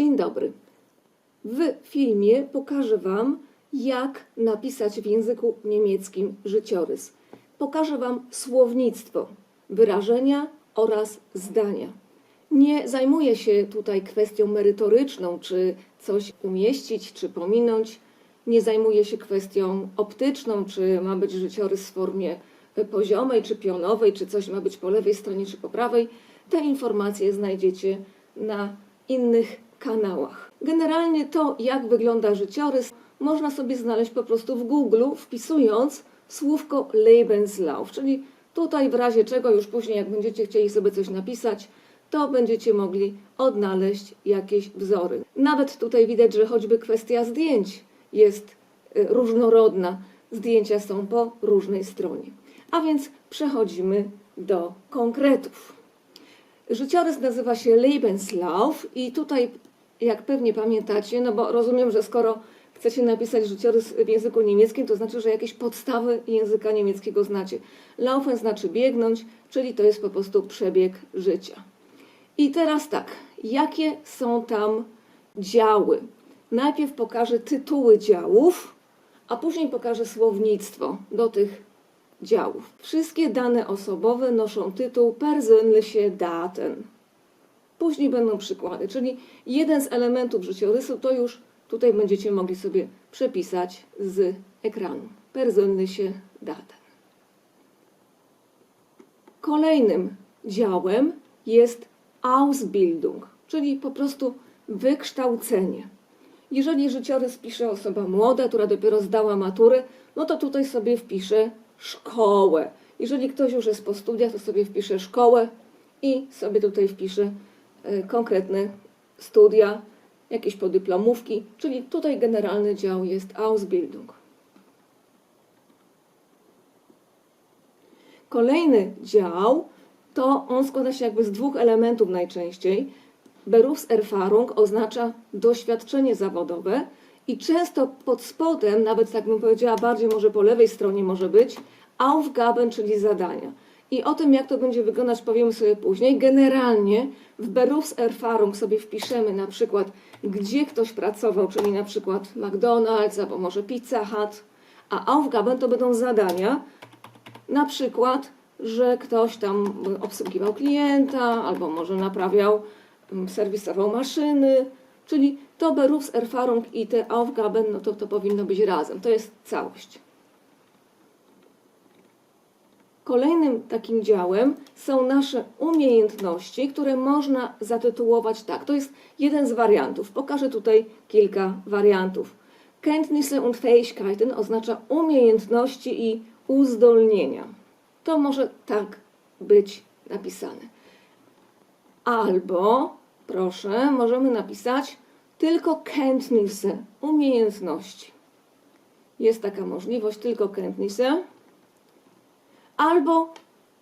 Dzień dobry. W filmie pokażę Wam, jak napisać w języku niemieckim życiorys. Pokażę Wam słownictwo, wyrażenia oraz zdania. Nie zajmuję się tutaj kwestią merytoryczną, czy coś umieścić, czy pominąć. Nie zajmuję się kwestią optyczną, czy ma być życiorys w formie poziomej, czy pionowej, czy coś ma być po lewej stronie, czy po prawej. Te informacje znajdziecie na innych kanałach. Generalnie to, jak wygląda życiorys, można sobie znaleźć po prostu w Google, wpisując słówko Lebenslauf, czyli tutaj w razie czego już później, jak będziecie chcieli sobie coś napisać, to będziecie mogli odnaleźć jakieś wzory. Nawet tutaj widać, że choćby kwestia zdjęć jest y, różnorodna. Zdjęcia są po różnej stronie. A więc przechodzimy do konkretów. Życiorys nazywa się Lebenslauf i tutaj, jak pewnie pamiętacie, no bo rozumiem, że skoro chcecie napisać życiorys w języku niemieckim, to znaczy, że jakieś podstawy języka niemieckiego znacie. Laufen znaczy biegnąć, czyli to jest po prostu przebieg życia. I teraz tak, jakie są tam działy? Najpierw pokażę tytuły działów, a później pokażę słownictwo do tych działów. Wszystkie dane osobowe noszą tytuł persönliche Daten. Później będą przykłady, czyli jeden z elementów życiorysu to już tutaj będziecie mogli sobie przepisać z ekranu. Persönliche Daten. Kolejnym działem jest Ausbildung, czyli po prostu wykształcenie. Jeżeli życiorys pisze osoba młoda, która dopiero zdała maturę, no to tutaj sobie wpisze szkołę. Jeżeli ktoś już jest po studiach, to sobie wpisze szkołę i sobie tutaj wpisze konkretne studia, jakieś podyplomówki, czyli tutaj generalny dział jest Ausbildung. Kolejny dział to on składa się jakby z dwóch elementów najczęściej. Berufserfahrung oznacza doświadczenie zawodowe i często pod spodem, nawet tak bym powiedziała, bardziej może po lewej stronie może być Aufgaben, czyli zadania. I o tym, jak to będzie wyglądać, powiemy sobie później. Generalnie w Berufserfahrung sobie wpiszemy na przykład, gdzie ktoś pracował, czyli na przykład McDonald's albo może Pizza Hut, a Aufgaben to będą zadania, na przykład, że ktoś tam obsługiwał klienta, albo może naprawiał, mm, serwisował maszyny, czyli to Berufserfahrung i te Aufgaben, no to to powinno być razem. To jest całość. Kolejnym takim działem są nasze umiejętności, które można zatytułować tak. To jest jeden z wariantów. Pokażę tutaj kilka wariantów. Kenntnisse und Fähigkeiten oznacza umiejętności i uzdolnienia. To może tak być napisane. Albo, proszę, możemy napisać tylko Kenntnisse, umiejętności. Jest taka możliwość, tylko Kenntnisse albo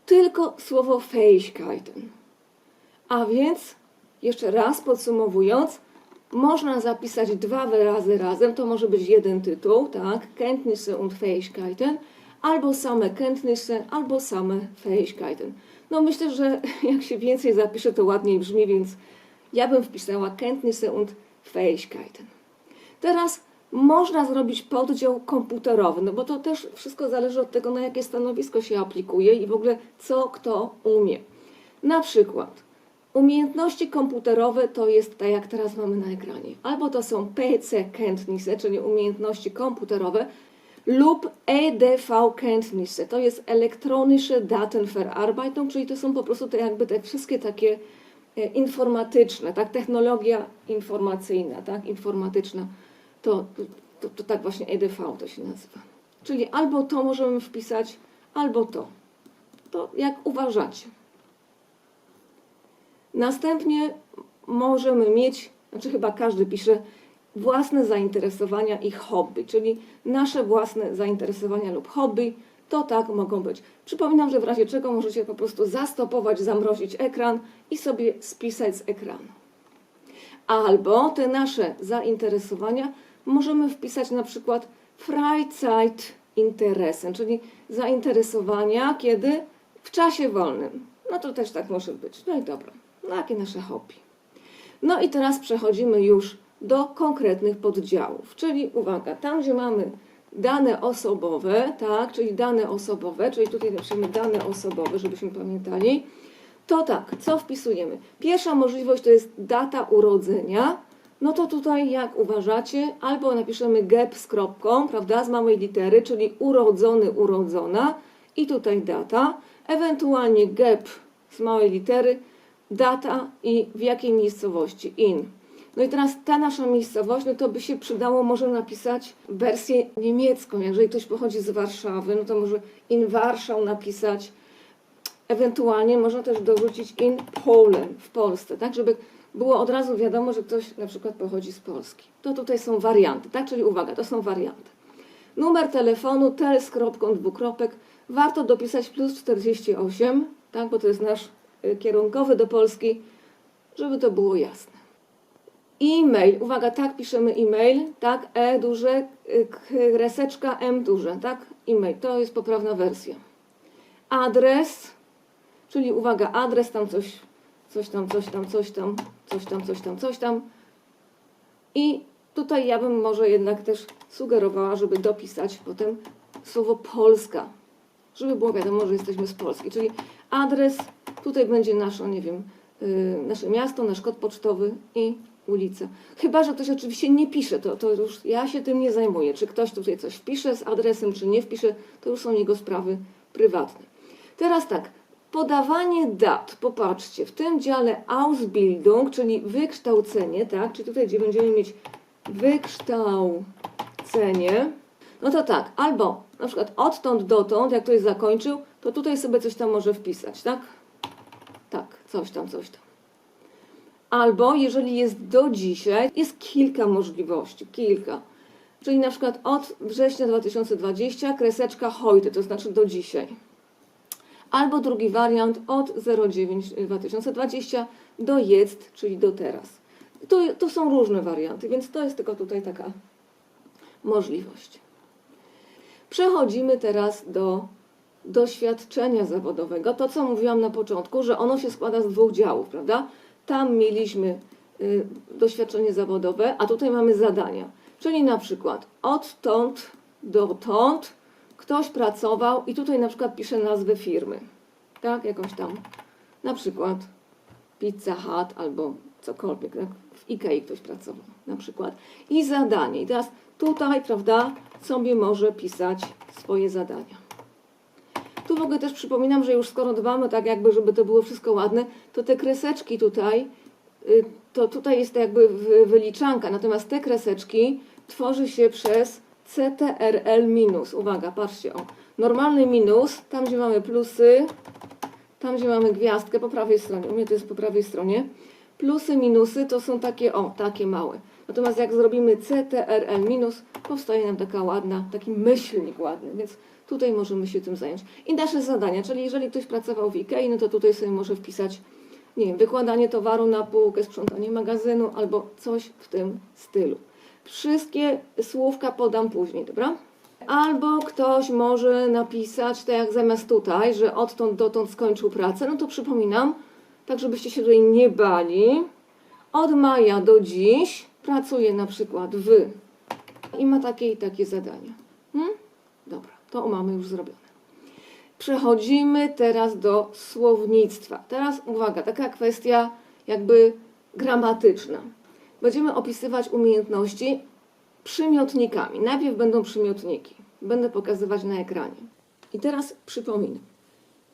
tylko słowo Fähigkeiten. A więc, jeszcze raz podsumowując, można zapisać dwa wyrazy razem, to może być jeden tytuł, tak, Kenntnisse und Fähigkeiten, albo same Kenntnisse, albo same Fähigkeiten. No myślę, że jak się więcej zapisze, to ładniej brzmi, więc ja bym wpisała Kenntnisse und Fähigkeiten. Teraz można zrobić poddział komputerowy, no bo to też wszystko zależy od tego, na jakie stanowisko się aplikuje i w ogóle co kto umie. Na przykład umiejętności komputerowe to jest tak jak teraz mamy na ekranie. Albo to są PC Kenntnisse, czyli umiejętności komputerowe, lub EDV Kenntnisse, to jest elektronische Datenverarbeitung, czyli to są po prostu te jakby te wszystkie takie e, informatyczne, tak, technologia informacyjna, tak, informatyczna to, to, to tak właśnie EDV to się nazywa. Czyli albo to możemy wpisać, albo to. To jak uważacie. Następnie możemy mieć, znaczy chyba każdy pisze, własne zainteresowania i hobby, czyli nasze własne zainteresowania lub hobby, to tak mogą być. Przypominam, że w razie czego możecie po prostu zastopować, zamrozić ekran i sobie spisać z ekranu. Albo te nasze zainteresowania możemy wpisać na przykład Freizeitinteressen, czyli zainteresowania, kiedy w czasie wolnym. No to też tak może być. No i dobra. No jakie nasze hobby. No i teraz przechodzimy już do konkretnych poddziałów, czyli uwaga, tam gdzie mamy dane osobowe, tak, czyli dane osobowe, czyli tutaj napiszemy dane osobowe, żebyśmy pamiętali, to tak, co wpisujemy? Pierwsza możliwość to jest data urodzenia, no to tutaj jak uważacie, albo napiszemy gep z kropką, prawda, z małej litery, czyli urodzony, urodzona i tutaj data, ewentualnie gep z małej litery, data i w jakiej miejscowości, in. No i teraz ta nasza miejscowość, no to by się przydało może napisać wersję niemiecką. Jeżeli ktoś pochodzi z Warszawy, no to może in Warszał napisać. Ewentualnie można też dorzucić in Polen, w Polsce, tak, żeby było od razu wiadomo, że ktoś na przykład pochodzi z Polski. To tutaj są warianty, tak, czyli uwaga, to są warianty. Numer telefonu, tel z kropką, dwukropek, warto dopisać plus 48, tak, bo to jest nasz y, kierunkowy do Polski, żeby to było jasne. E-mail, uwaga, tak piszemy e-mail, tak, e duże, y, kreseczka, m duże, tak, e-mail, to jest poprawna wersja. Adres, czyli uwaga, adres tam coś, coś tam, coś tam, coś tam, coś tam, coś tam, coś tam. I tutaj ja bym może jednak też sugerowała, żeby dopisać potem słowo Polska, żeby było wiadomo, że jesteśmy z Polski, czyli adres, tutaj będzie nasze, nie wiem, y, nasze miasto, nasz kod pocztowy i ulica. Chyba, że ktoś oczywiście nie pisze, to, to już ja się tym nie zajmuję. Czy ktoś tutaj coś wpisze z adresem, czy nie wpisze, to już są jego sprawy prywatne. Teraz tak, podawanie dat, popatrzcie, w tym dziale Ausbildung, czyli wykształcenie, tak, czyli tutaj, gdzie będziemy mieć wykształcenie, no to tak, albo na przykład odtąd dotąd, jak ktoś zakończył, to tutaj sobie coś tam może wpisać, tak? Tak, coś tam, coś tam. Albo jeżeli jest do dzisiaj, jest kilka możliwości, kilka. Czyli na przykład od września 2020 kreseczka heute, to znaczy do dzisiaj. Albo drugi wariant od 09 2020 do jest, czyli do teraz. To, to są różne warianty, więc to jest tylko tutaj taka możliwość. Przechodzimy teraz do doświadczenia zawodowego. To, co mówiłam na początku, że ono się składa z dwóch działów, prawda? Tam mieliśmy y, doświadczenie zawodowe, a tutaj mamy zadania. Czyli na przykład odtąd dotąd ktoś pracował i tutaj na przykład pisze nazwę firmy. Tak, jakąś tam. Na przykład Pizza Hut albo cokolwiek. Tak? W Ikei ktoś pracował na przykład. I zadanie. I teraz tutaj, prawda, sobie może pisać swoje zadania. Tu w ogóle też przypominam, że już skoro dbamy tak jakby, żeby to było wszystko ładne, to te kreseczki tutaj, y, to tutaj jest jakby wy- wyliczanka, natomiast te kreseczki tworzy się przez CTRL minus. Uwaga, patrzcie, o. Normalny minus, tam gdzie mamy plusy, tam gdzie mamy gwiazdkę po prawej stronie, u mnie to jest po prawej stronie, plusy, minusy to są takie, o, takie małe. Natomiast jak zrobimy CTRL minus, powstaje nam taka ładna, taki myślnik ładny, więc tutaj możemy się tym zająć. I nasze zadania, czyli jeżeli ktoś pracował w IKEA, no to tutaj sobie może wpisać, nie wiem, wykładanie towaru na półkę, sprzątanie magazynu albo coś w tym stylu. Wszystkie słówka podam później, dobra? Albo ktoś może napisać, tak jak zamiast tutaj, że odtąd dotąd skończył pracę, no to przypominam, tak żebyście się tutaj nie bali, od maja do dziś pracuje na przykład w i ma takie i takie zadania. Hmm? Dobra, to mamy już zrobione. Przechodzimy teraz do słownictwa. Teraz uwaga, taka kwestia jakby gramatyczna. Będziemy opisywać umiejętności przymiotnikami. Najpierw będą przymiotniki. Będę pokazywać na ekranie. I teraz przypominam.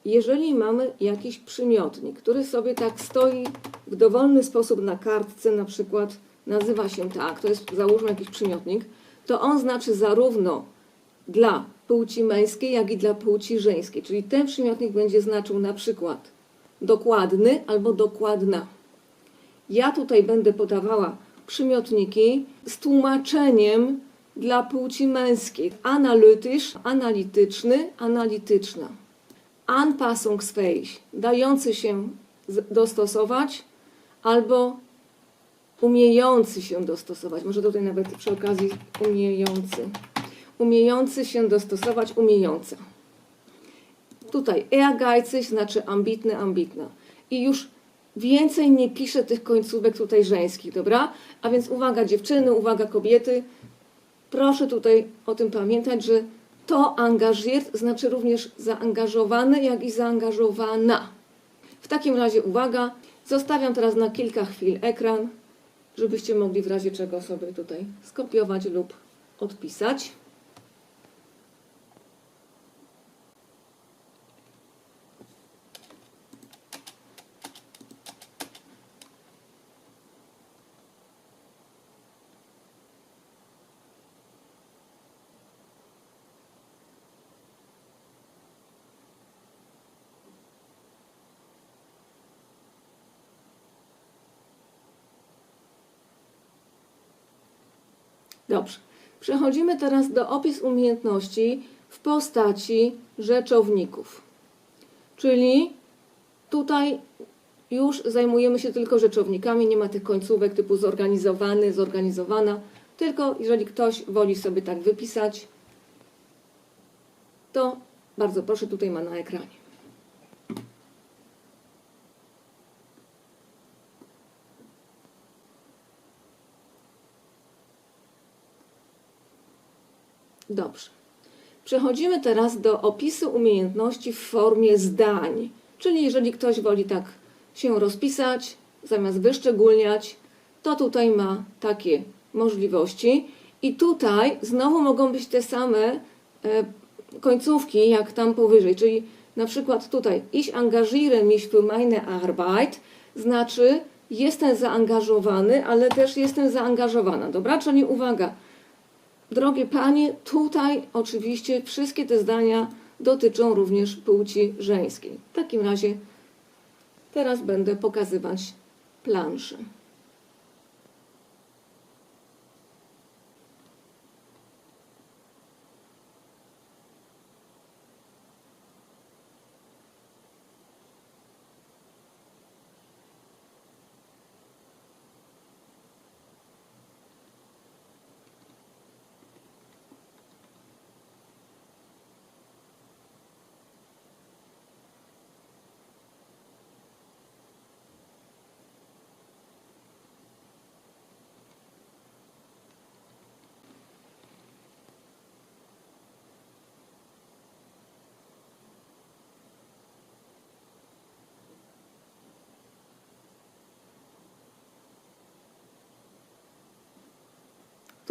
Jeżeli mamy jakiś przymiotnik, który sobie tak stoi w dowolny sposób na kartce, na przykład nazywa się tak, to jest załóżmy jakiś przymiotnik, to on znaczy zarówno dla płci męskiej, jak i dla płci żeńskiej. Czyli ten przymiotnik będzie znaczył na przykład dokładny albo dokładna. Ja tutaj będę podawała przymiotniki z tłumaczeniem dla płci męskiej. Analytysz, analityczny, analityczna. Anpassungsfähig, dający się dostosować albo umiejący się dostosować. Może tutaj nawet przy okazji umiejący. Umiejący się dostosować, umiejąca. Tutaj ehrgeizig znaczy ambitny, ambitna. I już więcej nie piszę tych końcówek tutaj żeńskich, dobra? A więc uwaga dziewczyny, uwaga kobiety, proszę tutaj o tym pamiętać, że to angażyert znaczy również zaangażowany, jak i zaangażowana. W takim razie uwaga, zostawiam teraz na kilka chwil ekran, żebyście mogli w razie czego sobie tutaj skopiować lub odpisać. Dobrze. Przechodzimy teraz do opis umiejętności w postaci rzeczowników. Czyli tutaj już zajmujemy się tylko rzeczownikami, nie ma tych końcówek typu zorganizowany, zorganizowana, tylko jeżeli ktoś woli sobie tak wypisać, to bardzo proszę, tutaj ma na ekranie. Dobrze. Przechodzimy teraz do opisu umiejętności w formie zdań. Czyli jeżeli ktoś woli tak się rozpisać, zamiast wyszczególniać, to tutaj ma takie możliwości. I tutaj znowu mogą być te same e, końcówki, jak tam powyżej. Czyli na przykład tutaj ich engagiere mich für meine Arbeit znaczy jestem zaangażowany, ale też jestem zaangażowana. Dobra? Czyli uwaga, Drogie panie, tutaj oczywiście wszystkie te zdania dotyczą również płci żeńskiej. W takim razie teraz będę pokazywać planszę.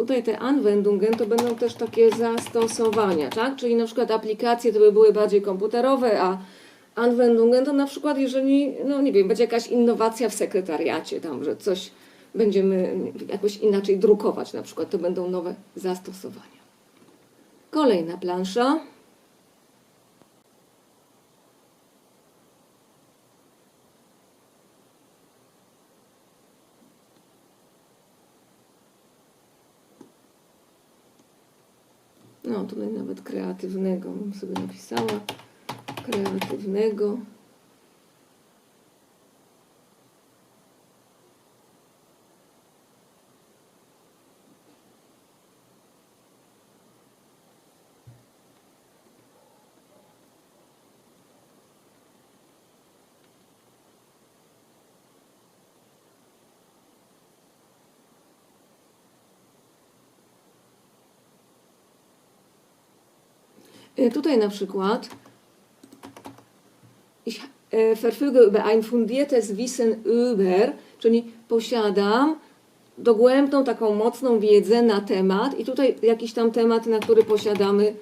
Tutaj te Anwendungen to będą też takie zastosowania, tak? Czyli na przykład aplikacje to by były bardziej komputerowe, a Anwendungen to na przykład jeżeli, no nie wiem, będzie jakaś innowacja w sekretariacie tam, że coś będziemy jakoś inaczej drukować na przykład, to będą nowe zastosowania. Kolejna plansza. No, tutaj nawet kreatywnego bym sobie napisała. Kreatywnego. Tutaj na przykład ich e, verfüge über ein fundiertes Wissen über, czyli posiadam dogłębną, taką mocną wiedzę na temat i tutaj jakiś tam temat, na który posiadamy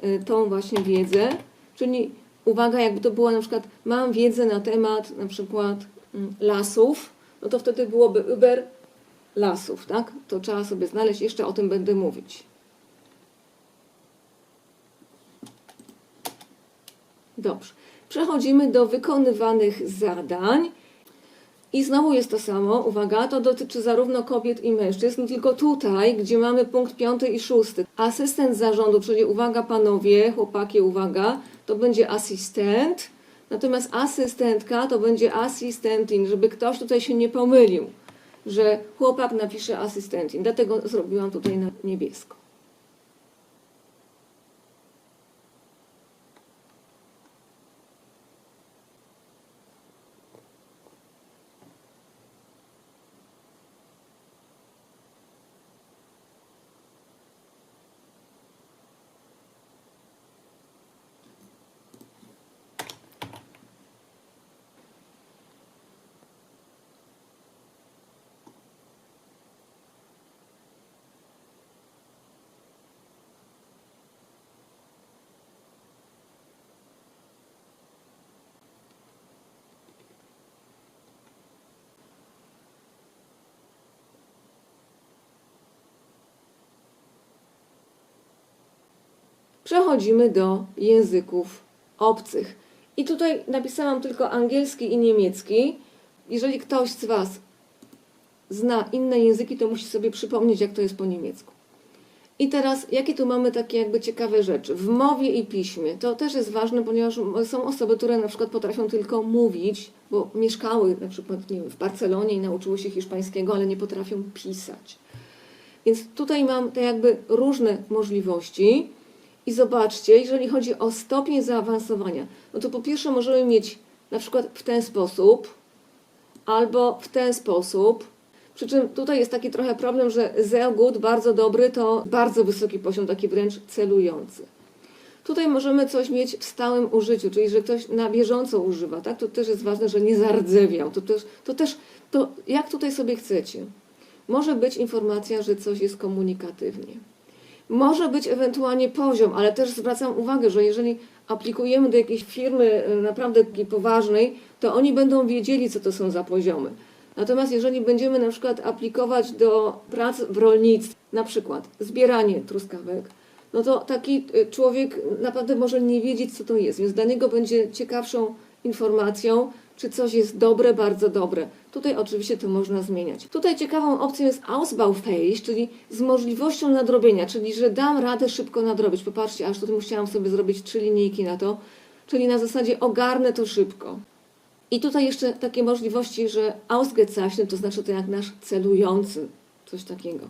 e, tą właśnie wiedzę, czyli uwaga, jakby to było na przykład mam wiedzę na temat na przykład mm, lasów, no to wtedy byłoby über lasów, tak? To trzeba sobie znaleźć, jeszcze o tym będę mówić. Dobrze. Przechodzimy do wykonywanych zadań. I znowu jest to samo, uwaga, to dotyczy zarówno kobiet i mężczyzn, tylko tutaj, gdzie mamy punkt piąty i szósty. Asystent zarządu, czyli uwaga panowie, chłopaki, uwaga, to będzie asystent, natomiast asystentka to będzie asystentin, żeby ktoś tutaj się nie pomylił, że chłopak napisze asystentin. Dlatego zrobiłam tutaj na niebiesko. Przechodzimy do języków obcych. I tutaj napisałam tylko angielski i niemiecki. Jeżeli ktoś z Was zna inne języki, to musi sobie przypomnieć, jak to jest po niemiecku. I teraz, jakie tu mamy takie jakby ciekawe rzeczy? W mowie i piśmie. To też jest ważne, ponieważ są osoby, które na przykład potrafią tylko mówić, bo mieszkały na przykład nie wiem, w Barcelonie i nauczyły się hiszpańskiego, ale nie potrafią pisać. Więc tutaj mam te jakby różne możliwości. I zobaczcie, jeżeli chodzi o stopień zaawansowania, no to po pierwsze możemy mieć na przykład w ten sposób, albo w ten sposób. Przy czym tutaj jest taki trochę problem, że sehr bardzo dobry, to bardzo wysoki poziom, taki wręcz celujący. Tutaj możemy coś mieć w stałym użyciu, czyli że ktoś na bieżąco używa, tak? To też jest ważne, że nie zardzewiał. To też, to też, to jak tutaj sobie chcecie. Może być informacja, że coś jest komunikatywnie. Może być ewentualnie poziom, ale też zwracam uwagę, że jeżeli aplikujemy do jakiejś firmy e, naprawdę poważnej, to oni będą wiedzieli, co to są za poziomy. Natomiast jeżeli będziemy na przykład aplikować do prac w rolnictwie, na przykład zbieranie truskawek, no to taki y, człowiek naprawdę może nie wiedzieć, co to jest, więc dla niego będzie ciekawszą informacją, czy coś jest dobre, bardzo dobre. Tutaj oczywiście to można zmieniać. Tutaj ciekawą opcją jest Ausbaufähig, czyli z możliwością nadrobienia, czyli że dam radę szybko nadrobić. Popatrzcie, aż tutaj musiałam sobie zrobić trzy linijki na to, czyli na zasadzie ogarnę to szybko. I tutaj jeszcze takie możliwości, że ausgezeichnet, to znaczy to jak nasz celujący, coś takiego.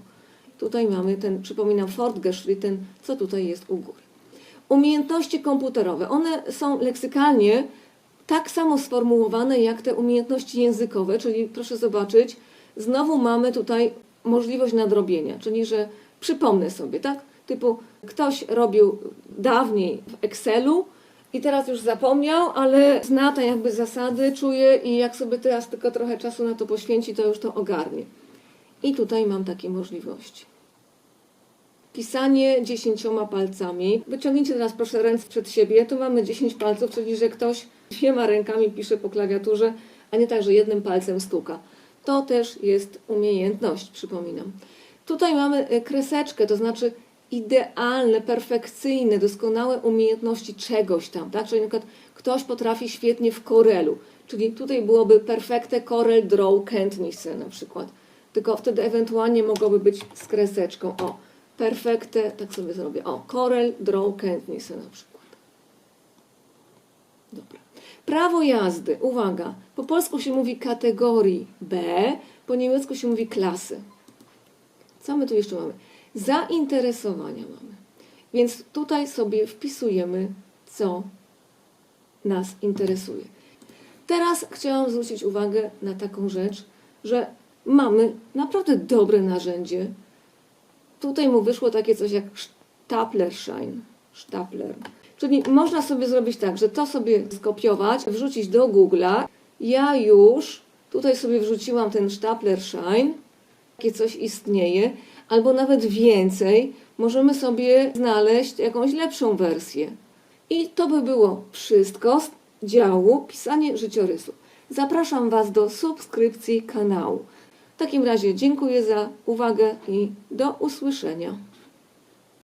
Tutaj mamy ten, przypominam, fortgeschritten, co tutaj jest u góry. Umiejętności komputerowe, one są leksykalnie tak samo sformułowane jak te umiejętności językowe, czyli proszę zobaczyć, znowu mamy tutaj możliwość nadrobienia, czyli że przypomnę sobie, tak? Typu ktoś robił dawniej w Excelu, i teraz już zapomniał, ale zna te jakby zasady, czuje i jak sobie teraz tylko trochę czasu na to poświęci, to już to ogarnie. I tutaj mam takie możliwości. Pisanie dziesięcioma palcami. Wyciągnijcie teraz proszę ręce przed siebie. Tu mamy 10 palców, czyli że ktoś dwiema rękami pisze po klawiaturze, a nie tak, że jednym palcem stuka. To też jest umiejętność, przypominam. Tutaj mamy y, kreseczkę, to znaczy idealne, perfekcyjne, doskonałe umiejętności czegoś tam, tak? Czyli na przykład ktoś potrafi świetnie w Corelu, czyli tutaj byłoby perfekte Corel Draw Kenntnisse na przykład. Tylko wtedy ewentualnie mogłoby być z kreseczką. O, perfekte, tak sobie zrobię. O, Corel Draw Kenntnisse na przykład. Dobra. Prawo jazdy. Uwaga. Po polsku się mówi kategorii B, po niemiecku się mówi klasy. Co my tu jeszcze mamy? Zainteresowania mamy. Więc tutaj sobie wpisujemy, co nas interesuje. Teraz chciałam zwrócić uwagę na taką rzecz, że mamy naprawdę dobre narzędzie. Tutaj mu wyszło takie coś jak Staplerschein. Stapler. Czyli można sobie zrobić tak, że to sobie skopiować, wrzucić do Google'a. Ja już tutaj sobie wrzuciłam ten Staplerschein. Takie coś istnieje albo nawet więcej, możemy sobie znaleźć jakąś lepszą wersję. I to by było wszystko z działu pisanie życiorysu. Zapraszam Was do subskrypcji kanału. W takim razie dziękuję za uwagę i do usłyszenia.